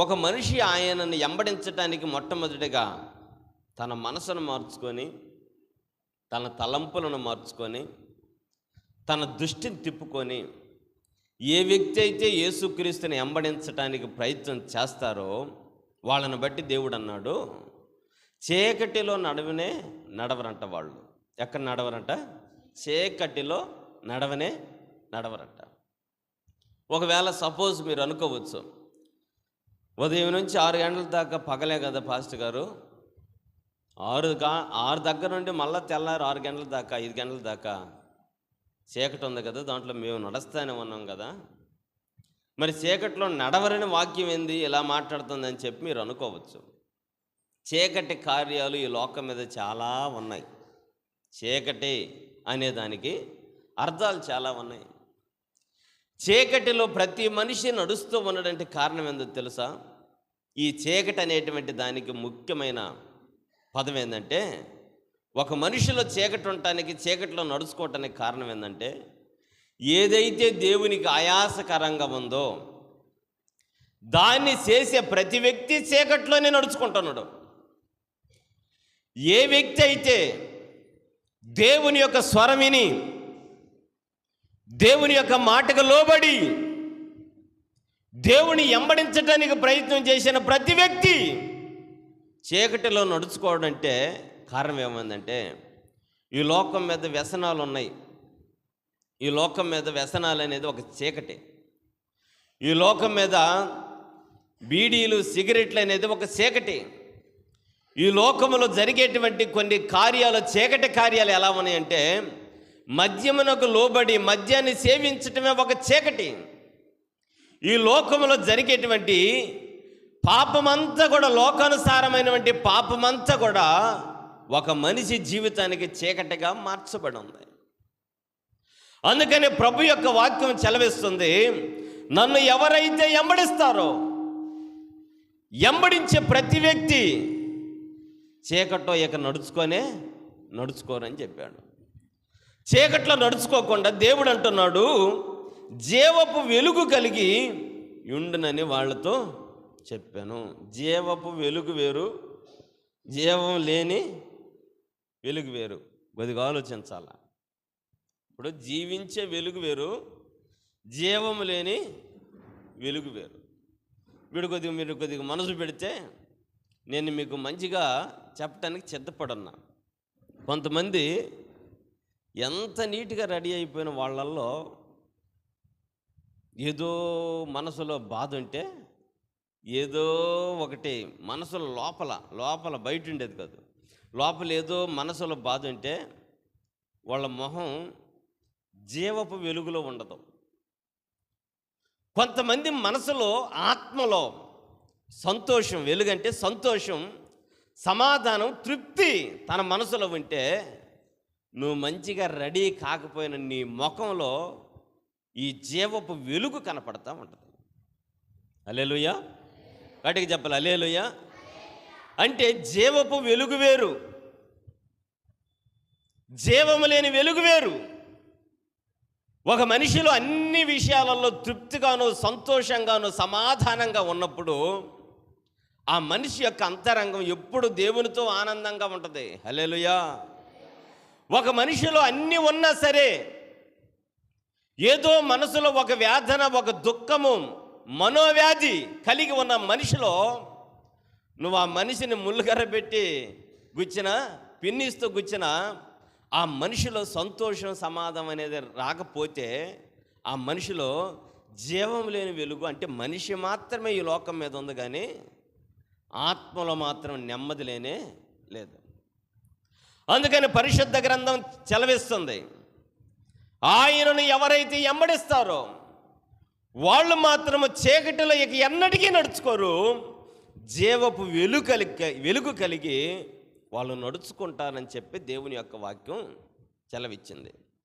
ఒక మనిషి ఆయనను ఎంబడించటానికి మొట్టమొదటిగా తన మనసును మార్చుకొని తన తలంపులను మార్చుకొని తన దృష్టిని తిప్పుకొని ఏ వ్యక్తి అయితే యేసుక్రీస్తుని ఎంబడించటానికి ప్రయత్నం చేస్తారో వాళ్ళని బట్టి దేవుడు అన్నాడు. చీకటిలో నడవనే నడవరంట వాళ్ళు. ఎక్కడ నడవరంట? చీకటిలో నడవనే నడవరంట. ఒకవేళ సపోజ్ మీరు అనుకోవచ్చు ఉదయం నుంచి ఆరు గంటల దాకా పగలే కదా పాస్టర్ గారు. ఆరు గా ఆరు దగ్గర నుండి మళ్ళీ తెల్లారు ఆరు గంటల దాకా ఐదు గంటల దాకా చీకటి ఉంది కదా దాంట్లో మేము నడుస్తానే ఉన్నాం కదా. మరి చీకట్లో నడవరని వాక్యం ఏంది? ఇలా మాట్లాడుతుందని చెప్పి మీరు అనుకోవచ్చు. చీకటి కార్యాలు ఈ లోకం మీద చాలా ఉన్నాయి. చీకటి అనేదానికి అర్థాలు చాలా ఉన్నాయి. చీకటిలో ప్రతి మనిషి నడుస్తూ ఉండడానికి కారణం ఏందో తెలుసా? ఈ చీకటి అనేటువంటి దానికి ముఖ్యమైన పదం ఏంటంటే ఒక మనిషిలో చీకటి ఉండటానికి చీకటిలో నడుచుకోవటానికి కారణం ఏంటంటే ఏదైతే దేవునికి ఆయాసకరంగా ఉందో దాన్ని చేసే ప్రతి వ్యక్తి చీకట్లోనే నడుచుకుంటున్నాడు. ఏ వ్యక్తి అయితే దేవుని యొక్క స్వరం విని దేవుని యొక్క మాటకు లోబడి దేవుని ఎంబడించడానికి ప్రయత్నం చేసిన ప్రతి వ్యక్తి చీకటిలో నడుచుకోవడం అంటే కారణం ఏమైందంటే ఈ లోకం మీద వ్యసనాలు ఉన్నాయి. ఈ లోకం మీద వ్యసనాలు అనేది ఒక చీకటి. ఈ లోకం మీద బీడీలు సిగరెట్లు అనేది ఒక చీకటి. ఈ లోకములో జరిగేటువంటి కొన్ని కార్యాలు చీకటి కార్యాలు ఎలా ఉన్నాయంటే మద్యమునకు లోబడి మద్యాన్ని సేవించటమే ఒక చీకటి. ఈ లోకంలో జరిగేటువంటి పాపమంతా కూడా లోకానుసారమైనటువంటి పాపమంతా కూడా ఒక మనిషి జీవితానికి చీకటిగా మార్చబడి ఉంది అందుకని ప్రభు యొక్క వాక్యం చెలవిస్తుంది నన్ను ఎవరైతే ఎంబడిస్తారో ఎంబడించే ప్రతి వ్యక్తి చీకటో ఇక నడుచుకొనే నడుచుకోరని చెప్పాడు. చీకట్లో నడుచుకోకుండా దేవుడు అంటున్నాడు జీవపు వెలుగు కలిగి ఉండునని వాళ్ళతో చెప్పాను. జీవపు వెలుగు వేరు జీవం లేని వెలుగు వేరు. కొద్దిగా ఆలోచించాల? ఇప్పుడు జీవించే వెలుగు వేరు జీవం లేని వెలుగు వేరు. వీడు కొద్దిగా మీరు కొద్దిగా మనసు పెడితే నేను మీకు మంచిగా చెప్పడానికి సిద్ధపడున్నా. కొంతమంది ఎంత నీట్గా రెడీ అయిపోయిన వాళ్ళల్లో ఏదో మనసులో బాధ ఉంటే ఏదో ఒకటి మనసులో లోపల లోపల బయట ఉండేది కాదు. లోపల ఏదో మనసులో బాధ ఉంటే వాళ్ళ మొహం జీవపు వెలుగులో ఉండదు. కొంతమంది మనసులో ఆత్మలో సంతోషం వెలుగంటే సంతోషం సమాధానం తృప్తి తన మనసులో ఉంటే నువ్వు మంచిగా రెడీ కాకపోయిన నీ ముఖంలో ఈ జీవపు వెలుగు కనపడతా ఉంటుంది. అలేలుయ్య వాటికి చెప్పాలి అలేలుయ్య అంటే జీవపు వెలుగు వేరు. జీవము లేని వెలుగు వేరు. ఒక మనిషిలో అన్ని విషయాలలో తృప్తిగాను సంతోషంగాను సమాధానంగా ఉన్నప్పుడు ఆ మనిషి యొక్క అంతరంగం ఎప్పుడు దేవునితో ఆనందంగా ఉంటుంది. హలేలుయా ఒక మనిషిలో అన్నీ ఉన్నా సరే ఏదో మనసులో ఒక వేదన ఒక దుఃఖము మనోవ్యాధి కలిగి ఉన్న మనిషిలో నువ్వు ఆ మనిషిని ముళ్ళుగర పెట్టి గుచ్చిన పిన్నిస్తూ గుచ్చిన ఆ మనిషిలో సంతోషం సమాధానం అనేది రాకపోతే ఆ మనిషిలో జీవం లేని వెలుగు అంటే మనిషి మాత్రమే ఈ లోకం మీద ఉంది కానీ ఆత్మలో మాత్రం నెమ్మది లేనే లేదు. అందుకని పరిశుద్ధ గ్రంథం చెలవిస్తుంది ఆయనను ఎవరైతే ఎంబడిస్తారో వాళ్ళు మాత్రము చీకటిలో ఇక ఎన్నటికీ నడుచుకోరు. జీవపు వెలుగు కలిగి వెలుగు కలిగి వాళ్ళు నడుచుకుంటారని చెప్పి దేవుని యొక్క వాక్యం చెలవిచ్చింది